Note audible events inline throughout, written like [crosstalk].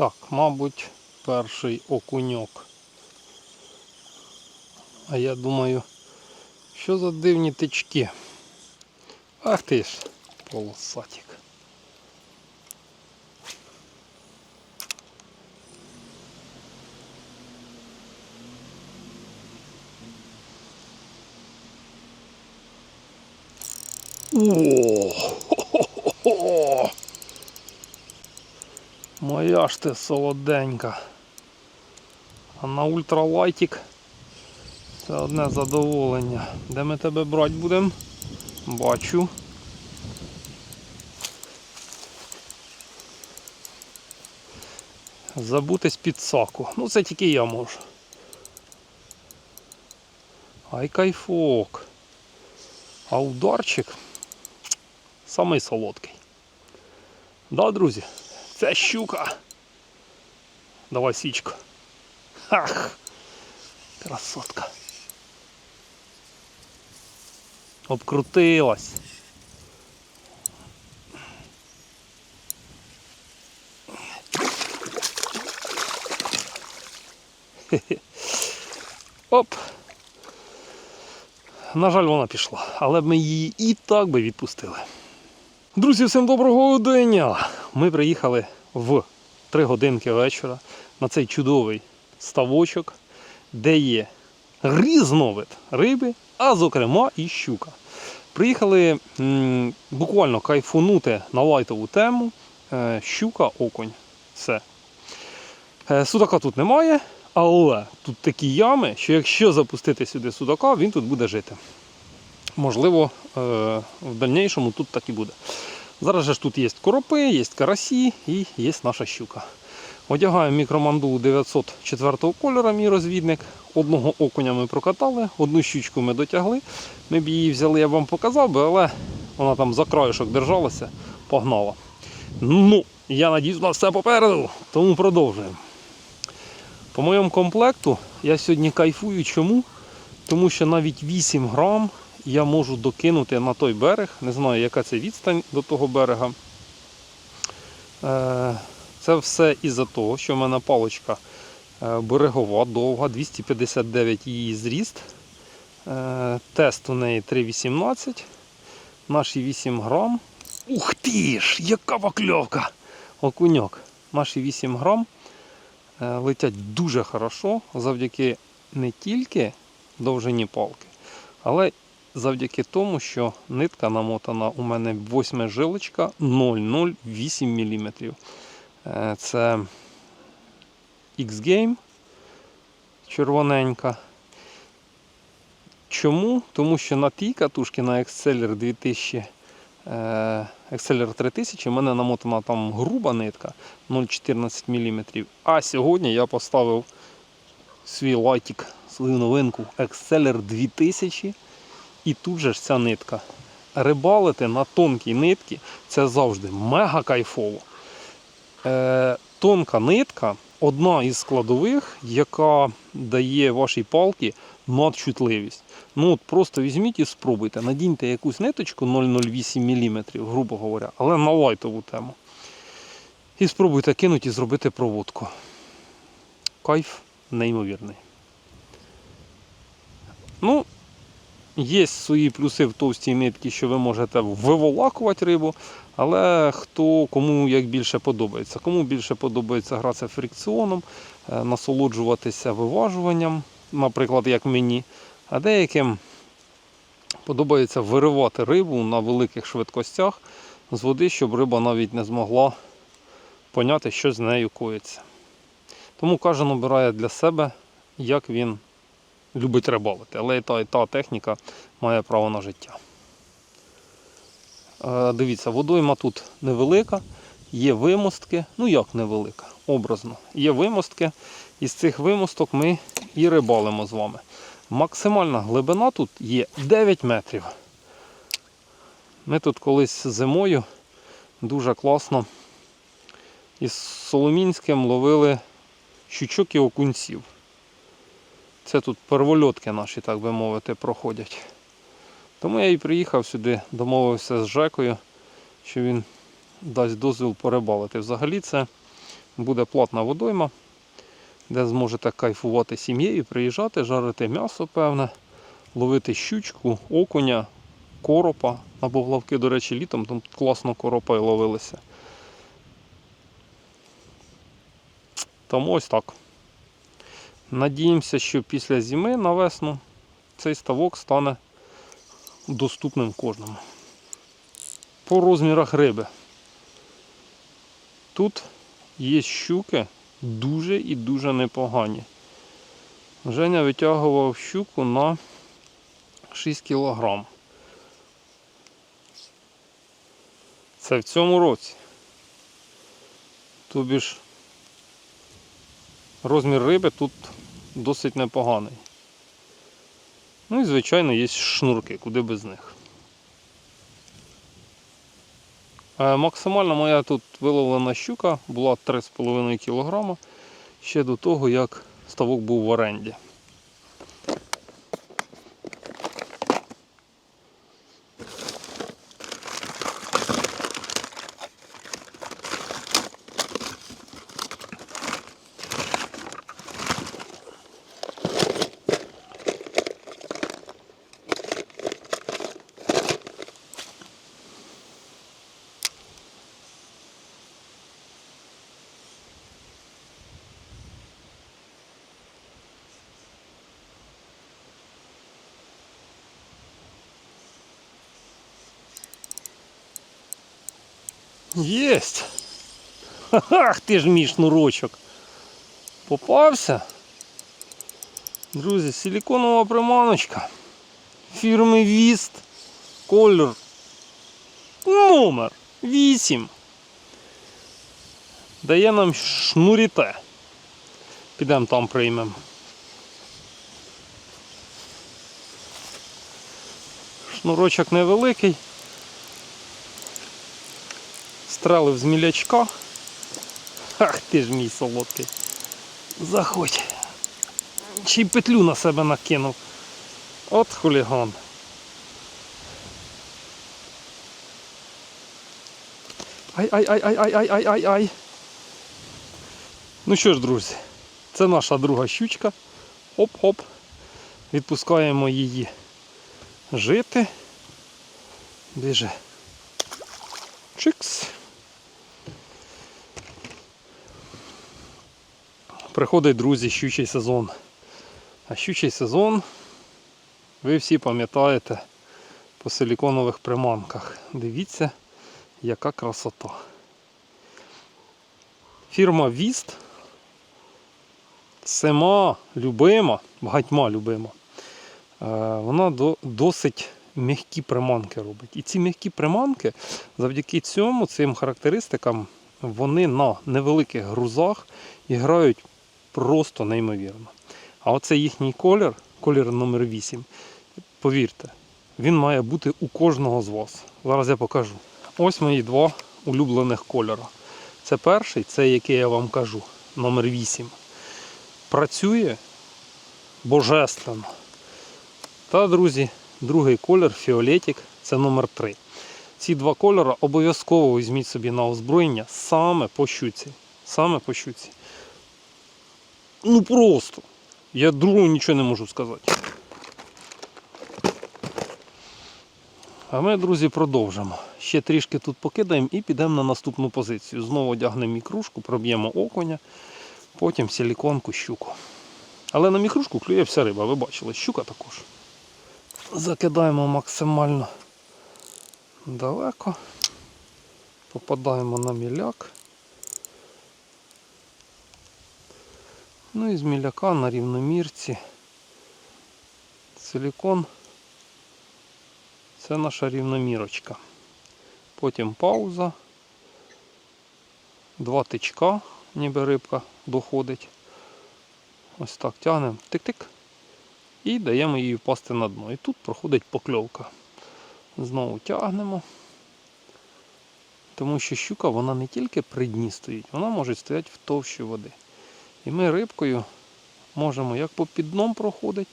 Так, мабуть, перший окуньок. А я думаю, що за дивні тички. Ах ти ж, полосатик. О, [laughs] хо-хо-хо-хо! Моя ж ти солоденька. А на ультралайтик це одне задоволення. Де ми тебе брати будемо? Бачу. Забутись під саку. Ну це тільки я можу. Ай кайфок. А ударчик самий солодкий. Да, друзі? Це щука. Давай січку. Ах! Красотка. Обкрутилась. [laughs] Оп. На жаль, вона пішла, але ми її і так би відпустили. Друзі, всім доброго дня! Ми приїхали в 3 годинки вечора на цей чудовий ставочок, де є різновид риби, а зокрема і щука. Приїхали буквально кайфунути на лайтову тему. Е, щука, окунь. Все. Е, судака тут немає, але тут такі ями, що якщо запустити сюди судака, він тут буде жити. Можливо, е, в дальнішому тут так і буде. Зараз же ж тут є коропи, є карасі і є наша щука. Одягаємо мікромандулу 904 кольору, мій розвідник. Одного окуня ми прокатали, одну щучку ми дотягли. Ми б її взяли, я б вам показав би, але вона там за краюшок держалася, погнала. Ну, я надіюсь, у нас все попереду, тому продовжуємо. По моєму комплекту я сьогодні кайфую. Чому? Тому що навіть 8 грам я можу докинути на той берег. Не знаю, яка це відстань до того берега. Е, Це все із-за того, що в мене паличка е, берегова, довга, 259 її зріст. Е, Тест у неї 3,18. Наші 8 грам. Ух ти ж, яка покльовка! Окуньок. Наші 8 грам летять дуже хорошо завдяки не тільки довжині палки, але завдяки тому, що нитка намотана у мене 8 жилочка 0,08 мм. Е, Це X-Game червоненька. Чому? Тому що на тій катушці на Exceller 2000 е, Exceller 3000 у мене намотана там груба нитка 0,14 мм. А сьогодні я поставив свій лайтик, свою новинку Exceller 2000 і тут же ж ця нитка. Рибалити на тонкій нитці це завжди мега кайфово. Е, тонка нитка одна із складових, яка дає вашій палці надчутливість. Ну от Просто візьміть і спробуйте. Надіньте якусь ниточку 0,08 мм, грубо говоря, але на лайтову тему. І спробуйте кинути і зробити проводку. Кайф неймовірний. Ну, Є свої плюси в товстій нитці, що ви можете виволакувати рибу, але хто кому як більше подобається. Кому більше подобається гратися фрикціоном, е, насолоджуватися виважуванням, наприклад, як мені, а деяким подобається виривати рибу на великих швидкостях з води, щоб риба навіть не змогла поняти, що з нею коїться. Тому кожен обирає для себе, як він любить рибалити, але і та, та техніка має право на життя. Е, Дивіться, водойма тут невелика, є вимостки, ну як невелика, образно. Є вимостки, і з цих вимосток ми і рибалимо з вами. Максимальна глибина тут є 9 метрів. Ми тут колись зимою дуже класно із Соломінським ловили щучок і окунців. Це тут первольотки наші, так би мовити, проходять. Тому я і приїхав сюди, домовився з Жекою, що він дасть дозвіл порибалити. Взагалі це буде платна водойма, де зможете кайфувати сім'єю, приїжджати, жарити м'ясо, певне, ловити щучку, окуня, коропа. На поплавки, до речі, літом там класно коропа і ловилися. Тому ось так. Надіємося, що після зими на весну цей ставок стане доступним кожному. По розмірах риби. Тут є щуки дуже і дуже непогані. Женя витягував щуку на 6 кг. Це в цьому році. Тобі ж розмір риби тут досить непоганий. Ну і звичайно є шнурки, куди без них. Максимально Максимальна моя тут виловлена щука була 3,5 кг ще до того, як ставок був в оренді. Єсть! Ах ти ж мій шнурочок. Попався. Друзі, силіконова приманочка. Фірми Віст. Колір. Номер 8. Дає нам шнуріте. Підемо там приймемо. Шнурочок невеликий. Стрелив з мілячка. Ах ти ж мій солодкий. Заходь. Чи петлю на себе накинув. От хуліган. Ай-ай-ай-ай-ай-ай-ай-ай. Ну що ж, друзі, це наша друга щучка. Оп-оп. Відпускаємо її жити. Біже. Чикс. Приходить, друзі, щучий сезон. А щучий сезон, ви всі пам'ятаєте по силіконових приманках. Дивіться, яка красота. Фірма Віст. Сама любима, багатьма любима. Е, Вона досить м'які приманки робить. І ці м'які приманки, завдяки цьому, цим характеристикам, вони на невеликих грузах і грають просто неймовірно. А оце їхній колір, колір номер 8, повірте, він має бути у кожного з вас. Зараз я покажу. Ось мої два улюблених кольора. Це перший, це який я вам кажу, номер 8. Працює божественно. Та, друзі, другий колір фіолетик, це номер 3. Ці два кольори обов'язково візьміть собі на озброєння саме по щуці. Саме по щуці. Ну просто. Я другого нічого не можу сказати. А ми, друзі, продовжимо. Ще трішки тут покидаємо і підемо на наступну позицію. Знову одягнемо мікрушку, проб'ємо окуня, потім силіконку, щуку. Але на мікрушку клює вся риба, ви бачили, щука також. Закидаємо максимально далеко. Попадаємо на міляк. Ну і з міляка на рівномірці. Силікон. Це наша рівномірочка. Потім пауза. Два тичка, ніби рибка доходить. Ось так тягнемо. Тик-тик. І даємо їй впасти на дно. І тут проходить покльовка. Знову тягнемо. Тому що щука вона не тільки при дні стоїть, вона може стояти в товщі води. І ми рибкою можемо як по під дном проходить,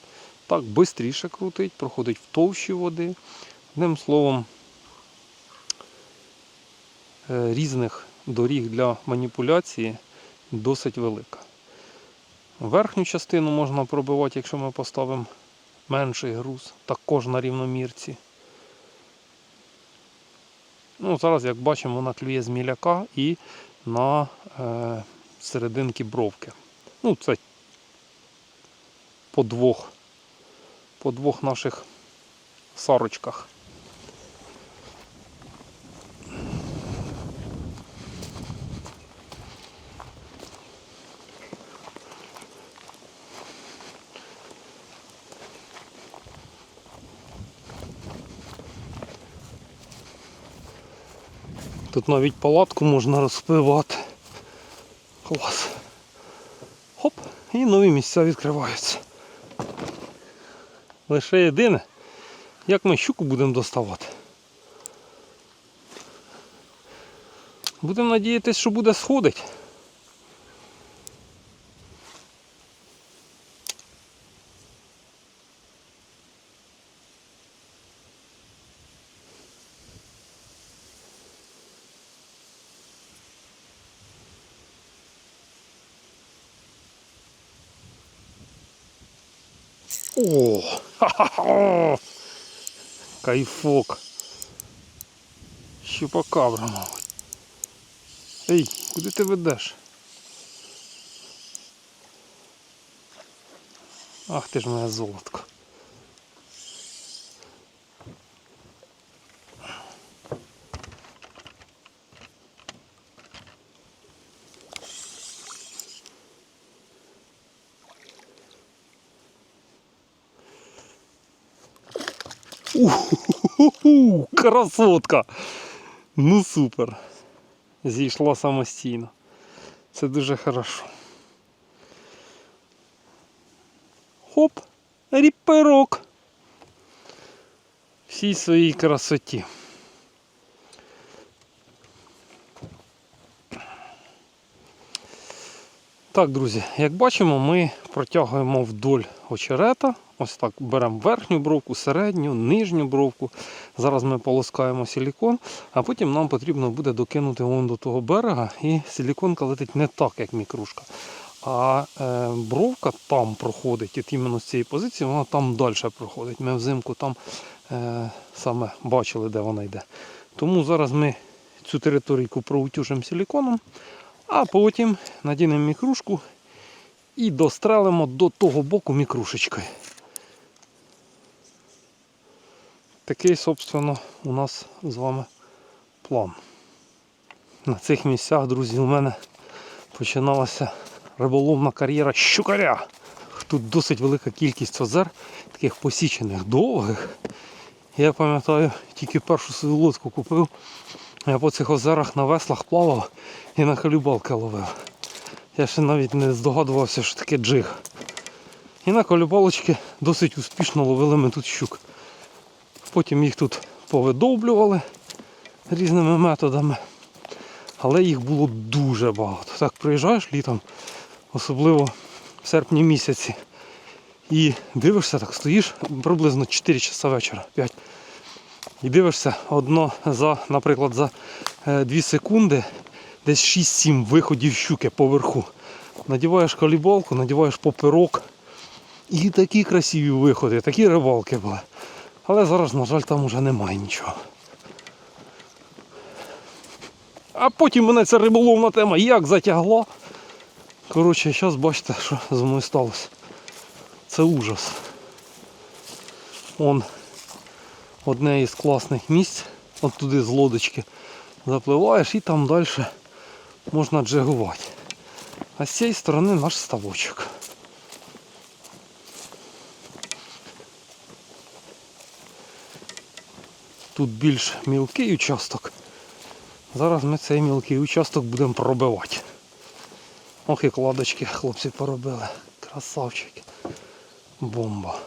так швидше крутить, проходить в товщі води. Одним словом, е, різних доріг для маніпуляції досить велика. Верхню частину можна пробивати, якщо ми поставимо менший груз, також на рівномірці. Ну, зараз, як бачимо, вона клює з міляка і на е, серединки бровки. Ну, це по двох, по двох наших сарочках. Тут навіть палатку можна розпивати. Клас. Хоп, і нові місця відкриваються. Лише єдине, як ми щуку будемо доставати. Будемо надіятися, що буде сходить. О! Ха-ха-ха! [laughs] Кайфок. Щупакабра, мабуть. Ей, куди ти ведеш? Ах ти ж моє золотко. Уху, красотка. Ну супер. Зійшла самостійно. Це дуже хорошо. Хоп, ріперок. Всій своїй красоті. Так, друзі, як бачимо, ми протягуємо вдоль очерета. Ось так беремо верхню бровку, середню, нижню бровку. Зараз ми полоскаємо силікон, а потім нам потрібно буде докинути вон до того берега, і силіконка летить не так, як мікрушка. А е, бровка там проходить, от іменно з цієї позиції, вона там далі проходить. Ми взимку там е, саме бачили, де вона йде. Тому зараз ми цю територійку проутюжимо силіконом, а потім надінемо мікрушку і дострелимо до того боку мікрушечкою. Такий, собственно, у нас з вами план. На цих місцях, друзі, у мене починалася риболовна кар'єра щукаря. Тут досить велика кількість озер, таких посічених, довгих. Я пам'ятаю, тільки першу свою лодку купив. Я по цих озерах на веслах плавав і на колюбалки ловив. Я ще навіть не здогадувався, що таке джиг. І на колюбалочки досить успішно ловили ми тут щук. Потім їх тут повидовблювали різними методами. Але їх було дуже багато. Так приїжджаєш літом, особливо в серпні місяці. І дивишся, так стоїш приблизно 4 часа вечора, 5. І дивишся одно за, наприклад, за 2 секунди десь 6-7 виходів щуки поверху. Надіваєш калібалку, надіваєш поперок. І такі красиві виходи, такі рибалки були. Але зараз, на жаль, там уже немає нічого. А потім мене ця риболовна тема як затягла. Коротше, зараз бачите, що зі мною сталося. Це ужас. Он одне із класних місць, от туди з лодочки запливаєш і там далі можна джигувати. А з цієї сторони наш ставочок. Тут більш мілкий участок. Зараз ми цей мілкий участок будемо пробивати. Ох і кладочки хлопці поробили. Красавчики. Бомба.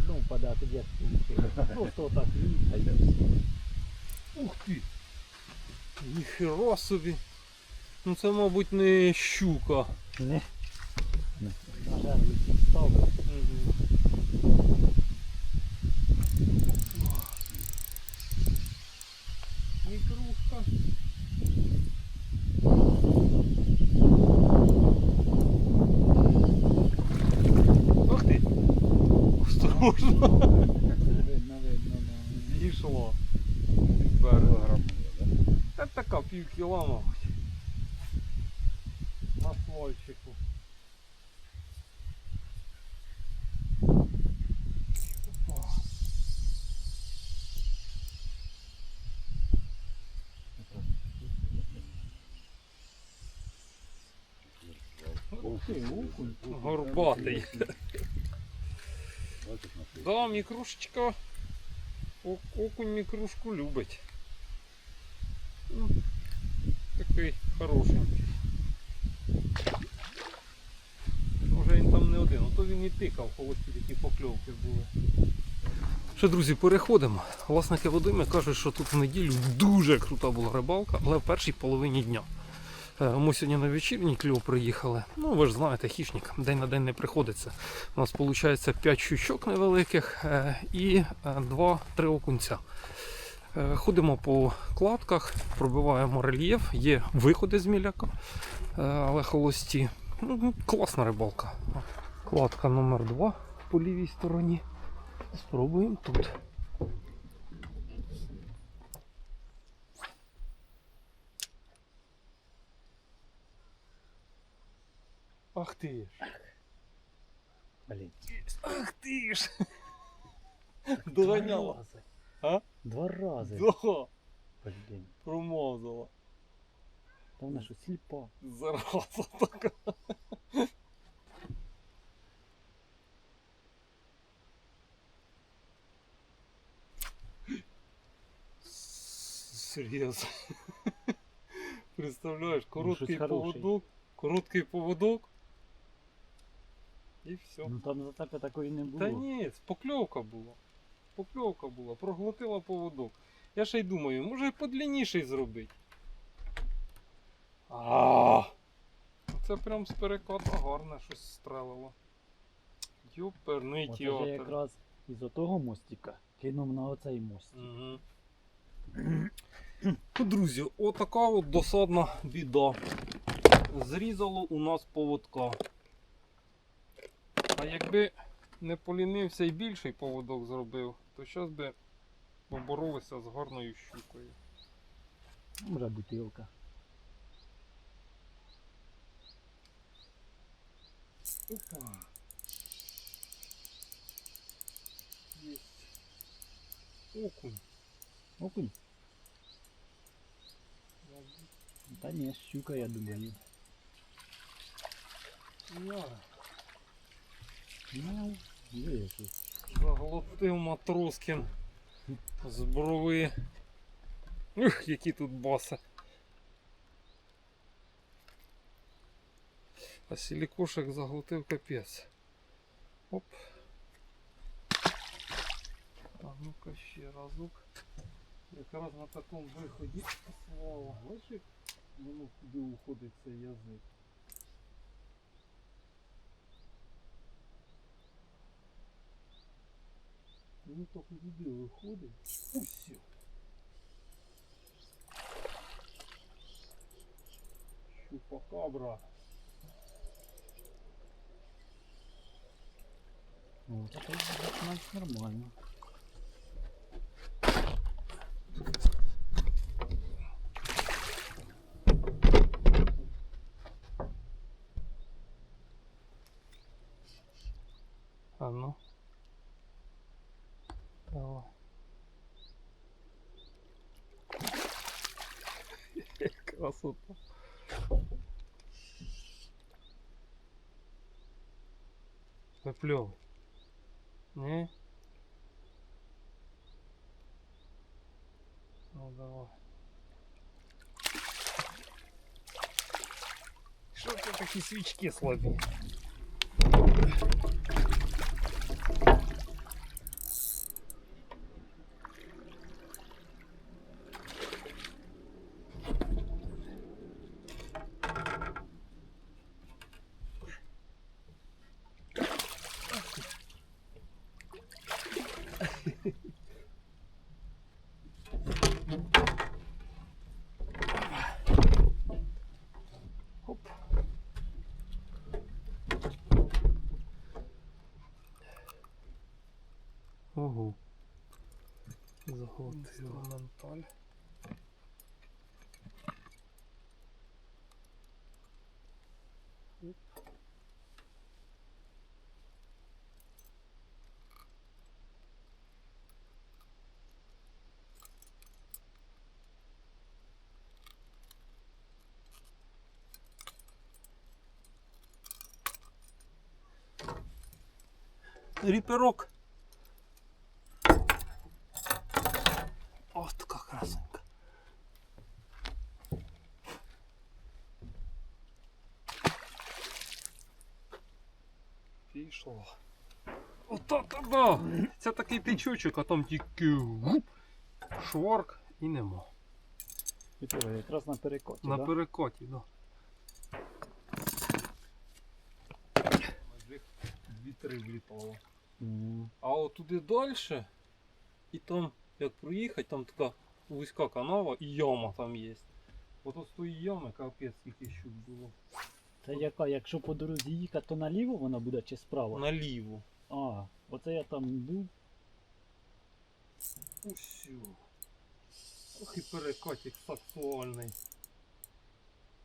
На дно тоді як. Просто отак ліг. А. Ух ти! Ніхера собі. Ну це, мабуть, не щука. Не. На ставив. Мікрушка. Ах ти! Осторожно! Видно, видно, да. Зійшло. Килограмм было, да? Та така пів кіла, мабуть. На слойчику. Ух ти, окунь. Горбатий. Да, мікрушечка. Окунь мікрушку любить. Ну, такий хорошенький. Може він там не один, а то він і тикав, колись такі покльовки були. Що, друзі, переходимо. Власники Вадими кажуть, що тут в неділю дуже крута була рибалка, але в першій половині дня. Е, Ми сьогодні на вечірній кльов приїхали. Ну, ви ж знаєте, хищник день на день не приходиться. У нас виходить 5 щучок невеликих е, і 2-3 окунця. Е, Ходимо по кладках, пробиваємо рельєф, є виходи з міляка, але холості. Ну, класна рибалка. Кладка номер 2 по лівій стороні. Спробуємо тут. Ах ти ж! Блін. Ах ти ж! Два Доганяла. рази. А? Два рази. Да, Блін. промазала. Та вона що сліпа. Зараза така. Серйозно. Представляєш, короткий хороший. поводок, короткий поводок. І все. Ну там за тебе такої не було. Та ні, покльовка була. Покльовка була, проглотила поводок. Я ще й думаю, може подлінніший зробити. А. Це прям з переката гарне щось стрелило. Юперний От я якраз із отого мостика кинув на оцей мостик. Угу. Ну, друзі, отака от досадна біда. Зрізало у нас поводка. Якби не полінився і більший поводок зробив, то зараз би поборолися з гарною щукою. Може бутилка. Опа. Есть. Окунь. Окунь? Та ні, щука, я думаю. На. Ну, вийшов. Заглотив Матроскін з брови. Ух, які тут баси. А сілікошек заглотив капець. Оп. А ну-ка ще разок. Якраз на такому виході слава. Бачиш, воно куди уходить цей язик. Ну так туди виходить. Усе. Щупакабра. О, це навіть нормально. плюв. Ні? Ну давай. Що це такі свічки слабі? Оп. Ріперок. Ось така красенька. Пішло. Ото-то-то! Це такий тичочок, а там тільки шворк і нема. І то якраз на перекоті, На да? перекоті, да. Дві-три влітало. М. А от туди далі, і там, як проїхати, там така вузька канава і яма там є. От от з тої ями капець скільки щук було. Це яка, якщо по дорозі їхати, то наліво вона буде чи справа? Наліво. А, оце я там був. Усю. Ох і перекатик сексуальний.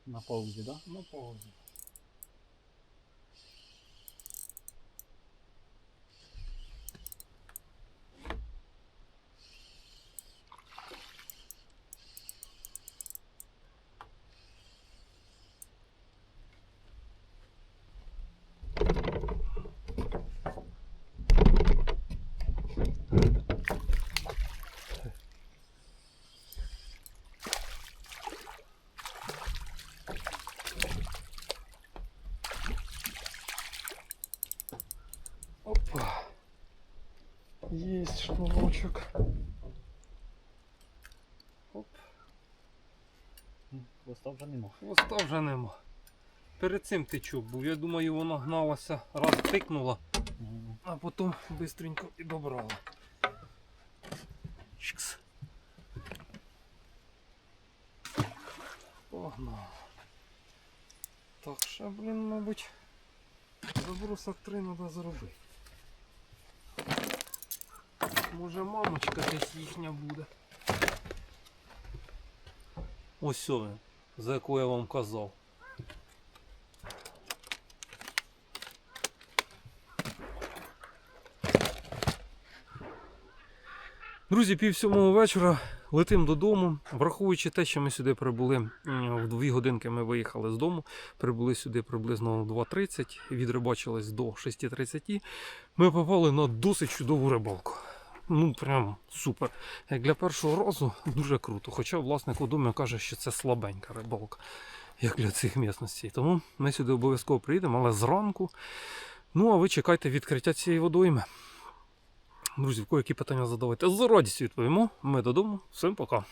На паузі, да? На паузі. Опа. Есть шнурочек. Оп. Хвоста вже нема. Хвоста вже нема. Перед цим тичок був. Я думаю, вона гналася, раз тикнула, а потім швидко і добрала. Чикс. Погнав. Так, ще, блін, мабуть, забросок три треба зробити. Може мамочка десь їхня буде. Ось він, за яку я вам казав. Друзі, пів сьомого вечора летим додому. Враховуючи те, що ми сюди прибули в дві годинки, ми виїхали з дому. Прибули сюди приблизно в 2.30, відрибачились до 6.30. Ми попали на досить чудову рибалку. Ну, прям супер. Як для першого разу дуже круто. Хоча власник у домі каже, що це слабенька рибалка, як для цих місностей. Тому ми сюди обов'язково приїдемо, але зранку. Ну, а ви чекайте відкриття цієї водойми. Друзі, в кої які питання задавайте. З радістю відповімо. Ми додому. Всім пока.